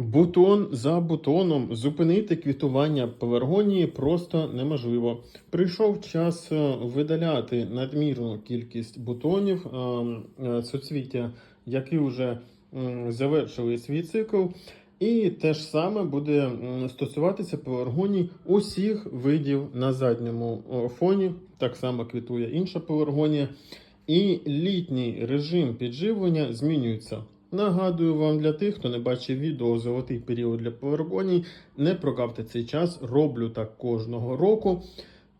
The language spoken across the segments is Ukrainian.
Бутон за бутоном зупинити квітування пеларгонії просто неможливо. Прийшов час е, видаляти надмірну кількість бутонів е, е, соцвіття, які вже завершили свій цикл. І те ж саме буде стосуватися пеларгоній усіх видів на задньому фоні. Так само квітує інша пеларгонія. І літній режим підживлення змінюється. Нагадую вам для тих, хто не бачив відео Золотий період для пеларгоній, не прогавте цей час. Роблю так кожного року.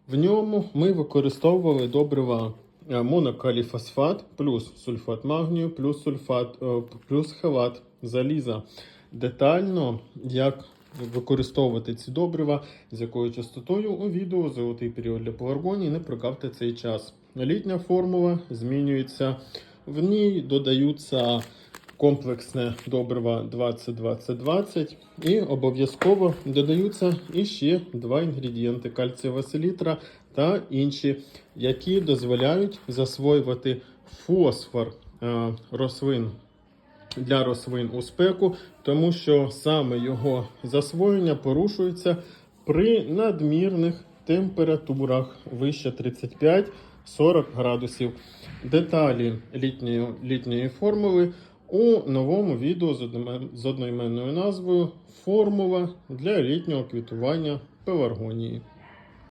В ньому ми використовували добрива е, монокаліфосфат, плюс сульфат магнію, плюс сульфат, е, плюс хелат заліза. Детально, як використовувати ці добрива, з якою частотою у відео Золотий період для пеларгоній, не прогавте цей час. Літня формула змінюється. В ній додаються комплексне добриво 20-20-20 і обов'язково додаються іще два інгредієнти кальцієва селітра та інші, які дозволяють засвоювати фосфор е, рослин для рослин у спеку, тому що саме його засвоєння порушується при надмірних температурах вище 35-40 градусів. Деталі літньої, літньої формули у новому відео з одноіменною назвою Формула для літнього квітування пеларгонії.